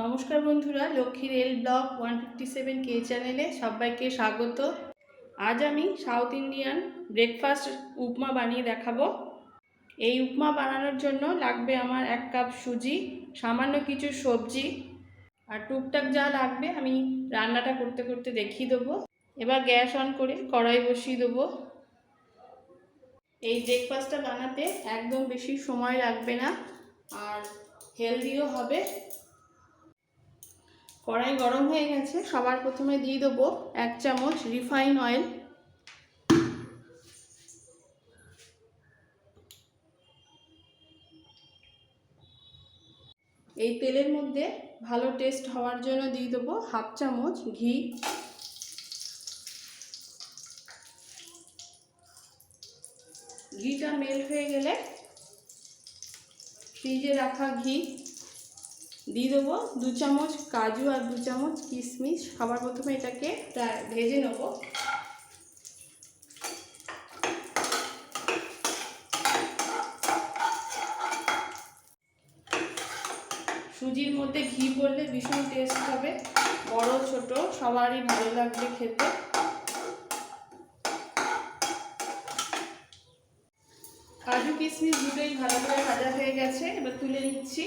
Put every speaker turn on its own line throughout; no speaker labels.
নমস্কার বন্ধুরা, Lakshmi rail blog one fifty seven কে চ্যানেলে সবাইকে স্বাগত। আজ আমি সাউথ ইন্ডিয়ান ব্রেকফাস্ট উপমা বানিয়ে দেখাবো। এই উপমা বানানোর জন্য লাগবে আমার এক কাপ সুজি, সামান্য কিছু সবজি, আর টুকটাক যা লাগবে আমি রান্নাটা করতে করতে দেখিয়ে দেবো। এবার গ্যাস অন করে কড়াই বসিয়ে দেবো। এই ব্রেকফাস্টটা বানাতে একদম বেশি সময় লাগবে না, আর হেলদিও হবে। কড়াই গরম হয়ে গেছে, সবার প্রথমে দিয়ে দেবো এক চামচ রিফাইন অয়েল। এই তেলের মধ্যে ভালো টেস্ট হওয়ার জন্য দিয়ে দেবো হাফ চামচ ঘি। ঘিটা মেল্ট হয়ে গেলে ফ্রিজে রাখা ঘি। দিয়ে দেবো দু চামচ কাজু আর দু চামচ কিশমিশ। সবার প্রথমে এটাকে ভেজে নেব। সুজির মধ্যে ঘি পড়লে ভীষণ টেস্ট হবে। বড়, ছোট, সবারই ভালো লাগবে খেতে। কাজু, কিশমিশ দুটোই ভালো করে ভাজা হয়ে গেছে। এবার তুলে নিচ্ছি।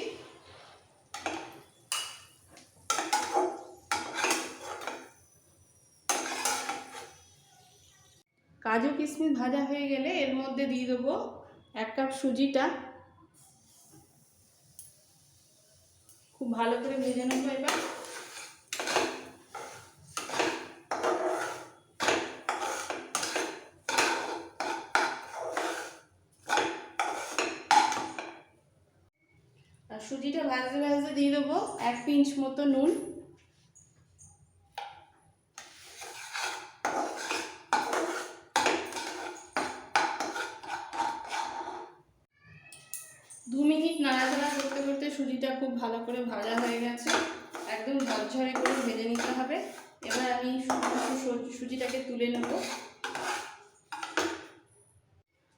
কাজু কিশমিশ ভাজা হয়ে গেলে এর মধ্যে দিয়ে দেবো এক কাপ সুজিটা। খুব ভালো করে ভেজে নেব এবার। সুজিটা ভাজতে ভাজতে দিয়ে দেবো এক পিঞ্চ মতো নুন দু মিনিট নাড়াচাড়া করতে করতে সুজিটা খুব ভালো করে ভাজা হয়ে গেছে। একদম ঝরঝরে করে ভেজে নিতে হবে। এবার আমি সুজিটাকে তুলে নেব।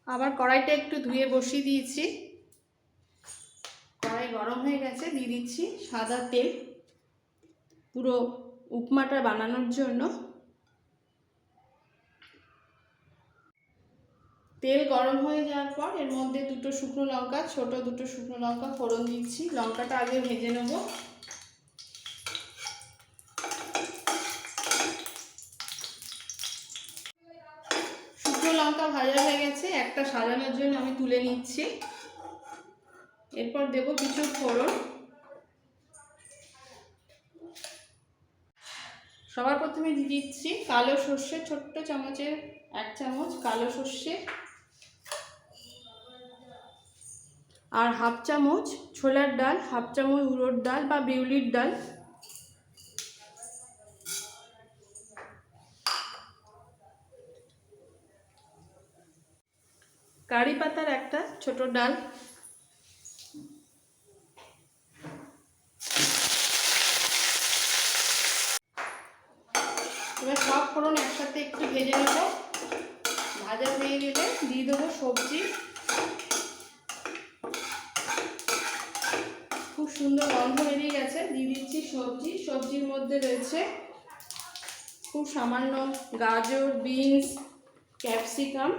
আবার কড়াইটা একটু ধুয়ে বসিয়ে দিয়েছি। কড়াই গরম হয়ে গেছে, দিয়ে দিচ্ছি সাদা তেল। পুরো উপমাটা বানানোর জন্য তেল গরম হয়ে যাওয়ার পর এর মধ্যে দুটো শুকনো লঙ্কা, ছোট দুটো শুকনো লঙ্কা ফোড়ন দিচ্ছি। লঙ্কাটা আগে ভেজে নেব। শুকনো লঙ্কা ভাজা হয়ে গেছে, একটা সাজানোর জন্য আমি তুলে নিচ্ছি। এরপর দেব কিছু ফোড়ন। সবার প্রথমে দিয়ে দিচ্ছি কালো সর্ষে, ছোট্ট চামচের এক চামচ কালো সর্ষে। আর হাফ চামচ ছোলার ডাল, হাফ চামচ উড়োর ডাল বা বিউলির ডাল। কারি পাতার একটা ছোট ডাল। এবার সব ফোড়ন একসাথে একটু ভেজে নেব। ভাজা হয়ে গেলে দিয়ে দেবো সবজি। সুন্দর গন্ধ বেরিয়ে গেছে। দিয়ে দিচ্ছি সবজি। সবজির মধ্যে রয়েছে খুব সামান্য গাজর, বিনস, ক্যাপসিকাম,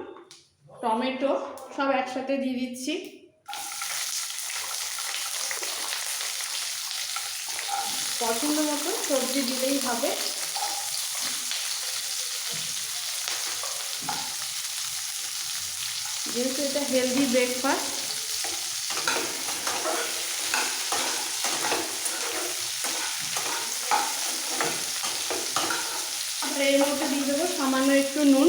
টমেটো, সব একসাথে দিয়ে দিচ্ছি। পছন্দ মতো সবজি দিলেই হবে। যেহেতু এটা হেলদি ব্রেকফাস্ট এর মধ্যে দিয়ে দেবো সামান্য একটু নুন।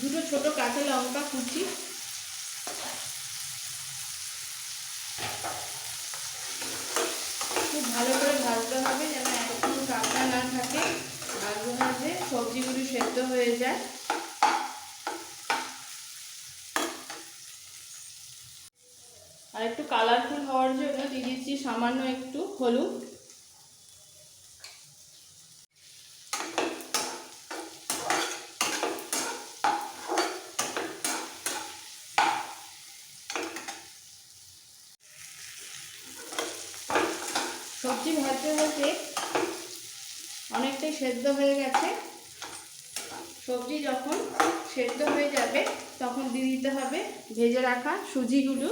দুটো ছোট কাঁচা লঙ্কা কুচি খুব ভালো করে ভাজতে হবে যেন একদম কাঁচা না থাকে ভাজতে ভাজতে সবজিগুলি সেদ্ধ হয়ে যায়। আর একটু কালারফুল হওয়ার জন্য দিয়ে দিচ্ছি সামান্য একটু হলুদ। সবজি ভাজতে ভাজতে অনেকটাই সেদ্ধ হয়ে গেছে। সবজি যখন সেদ্ধ হয়ে যাবে, তখন দিয়ে দিতে হবে ভেজে রাখা সুজিগুলো।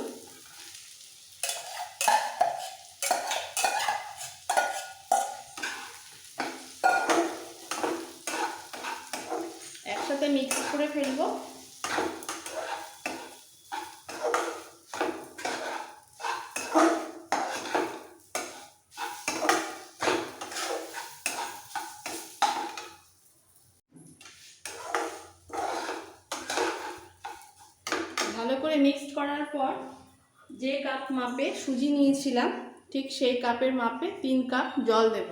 একসাথে মিক্স করে ফেলব ভালো করে মিক্সড করার পর যে কাপ মাপে সুজি নিয়েছিলাম, ঠিক সেই কাপের মাপে তিন কাপ জল দেব।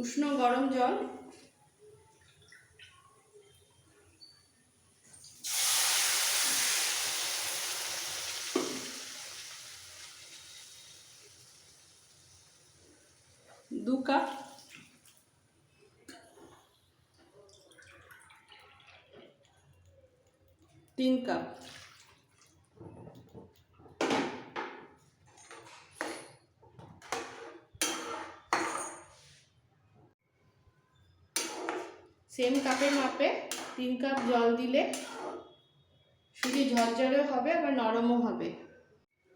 উষ্ণ গরম জল। দু কাপ তিন কাপ। সেম কাপের মাপে তিন কাপ জল দিলে শুধু ঝরঝরে হবে, আবার নরমও হবে।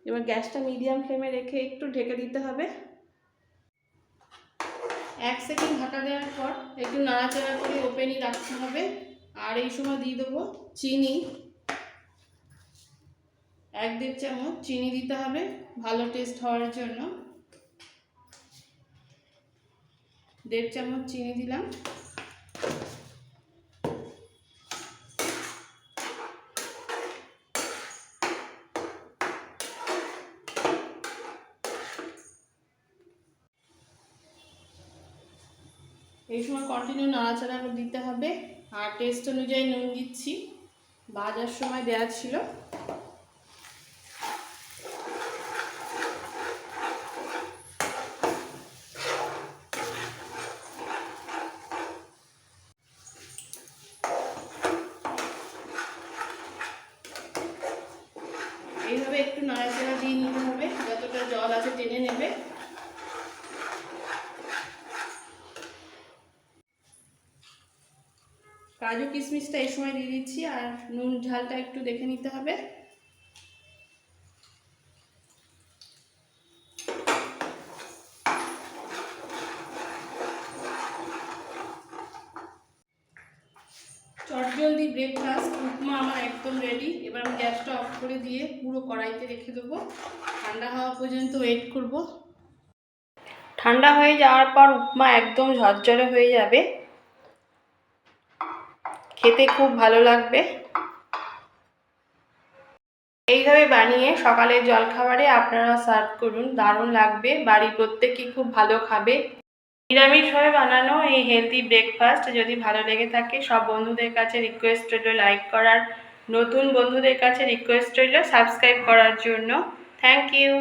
এবার গ্যাসটা মিডিয়াম ফ্লেমে রেখে একটু ঢেকে দিতে হবে। এক সেকেন্ড ঢাকা দেওয়ার পর একটু নাড়াচাড়া করে ওপেনই রাখতে হবে। আর এই সময় দিয়ে দেবো চিনি। এক দেড় চামচ চিনি দিতে হবে, ভালো টেস্ট হওয়ার জন্য। দেড় চামচ চিনি দিলাম। এই সময় কন্টিনিউ নাড়াচাড়া দিতে হবে। আর টেস্ট অনুযায়ী নুন দিচ্ছি। ভাজার সময় দেওয়া ছিল। এইভাবে একটু নাড়াচাড়া দিয়ে নিতে হবে, যতটা জল আছে টেনে নেবে। কাজু কিশমিশটা এই সময় দিয়ে দিচ্ছি, আর নুন ঝালটা একটু দেখে নিতে হবে। ব্রেকফাস্ট উপমা আমার একদম রেডি এবার আমি গ্যাসটা অফ করে দিয়ে পুরো কড়াইতে রেখে দেবো। ঠান্ডা হওয়া পর্যন্ত ওয়েট করব। ঠান্ডা হয়ে যাওয়ার পর উপমা একদম ঝরঝরে হয়ে যাবে। খেতে খুব ভালো লাগবে। এইভাবে বানিয়ে সকালের জলখাবারে আপনারা সার্ভ করুন। দারুণ লাগবে। বাড়ির প্রত্যেকেই খুব ভালো খাবে। নিরামিষভাবে বানানো এই হেলদি ব্রেকফাস্ট যদি ভালো লেগে থাকে, সব বন্ধুদের কাছে রিকোয়েস্ট রইল লাইক করার। নতুন বন্ধুদের কাছে রিকোয়েস্ট রইল সাবস্ক্রাইব করার জন্য। Thank you